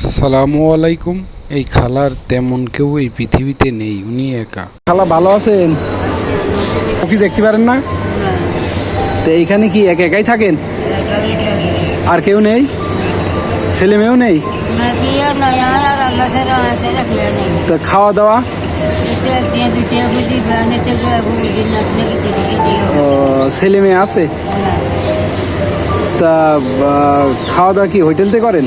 আসসালামু আলাইকুম। এই খালার তেমন কেউ এই পৃথিবীতে নেই উনি একা। খালা ভালো আছেন? কি দেখতে পারেন না? তো এইখানে কি এক একাই থাকেন? আর কেউ নেই? ছেলে মেয়েও নেই? তো খাওয়া দাওয়া? ছেলে মেয়ে আছে? হ্যাঁ। তা খাওয়া দাওয়া কি হোটেলতে করেন?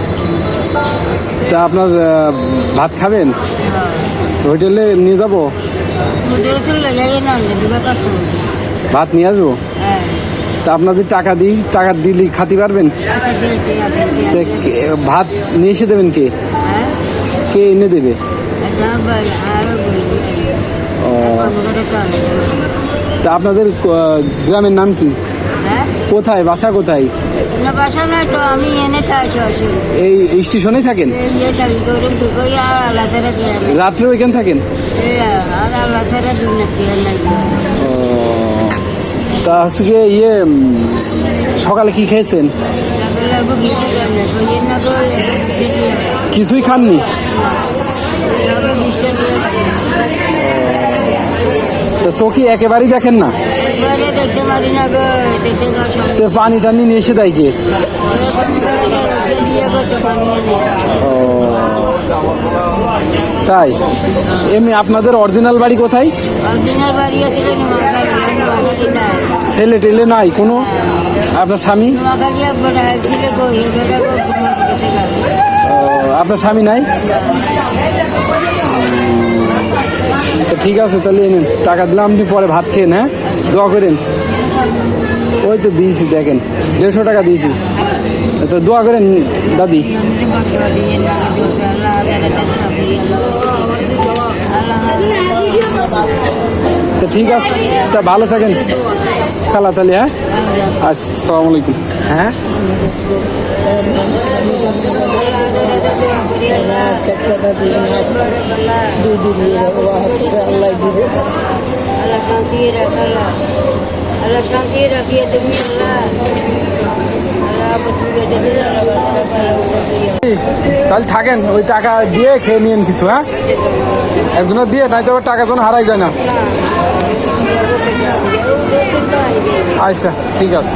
তা আপনার ভাত খাবেন? হোটেলে নিয়ে যাব? ভাত নিয়ে আসব? তা আপনার যে টাকা দিই, টাকা দিলে, খাতে পারবেন? ভাত নিয়ে এসে দেবেন কে? কে এনে দেবে? তা আপনাদের গ্রামের নাম কি? কোথায়? বাসা কোথায়? না বাসা নাই তো আমি এনে থাকি এই স্টেশনেই থাকেন? ইয়া রাত্রেও এখানে থাকেন? তা গিয়ে ইয়ে সকালে কি খেয়েছেন? তো তো কিছুই খাননি? লাগো বিশটা একেবারেই দেখেন না? তো পানি টানি নিয়ে এসে দেয় কে ও, তাই? এমনি আপনাদের অরিজিনাল বাড়ি কোথায়? ছেলে টেলে নাই কোনো? আপনার স্বামী? আপনার স্বামী নাই? ঠিক আছে তাহলে টাকা দিলাম আপনি পরে ভাত খেয়ে হ্যাঁ? দোয়া করেন। ওই তো দিয়েছি দেখেন দেড়শো টাকা দিয়েছি। তো দোয়া করেন দাদি। তো ঠিক আছে তা ভালো থাকেন। খালা তাহলে হ্যাঁ? আচ্ছা আসসালামু আলাইকুম। হ্যাঁ? আল্লাহ শান্তি রাখ আল্লাহ আল্লাহ শান্তি রাখিয়ে তুমি আল্লাহ আল্লাহ বুঝিয়ে দেবে আল্লাহ তাহলে থাকেন ওই টাকা দিয়ে খেয়ে নিন কিছু হ্যাঁ একজনের দিয়ে নাই তো টাকা যেন হারাই যায় না আচ্ছা ঠিক আছে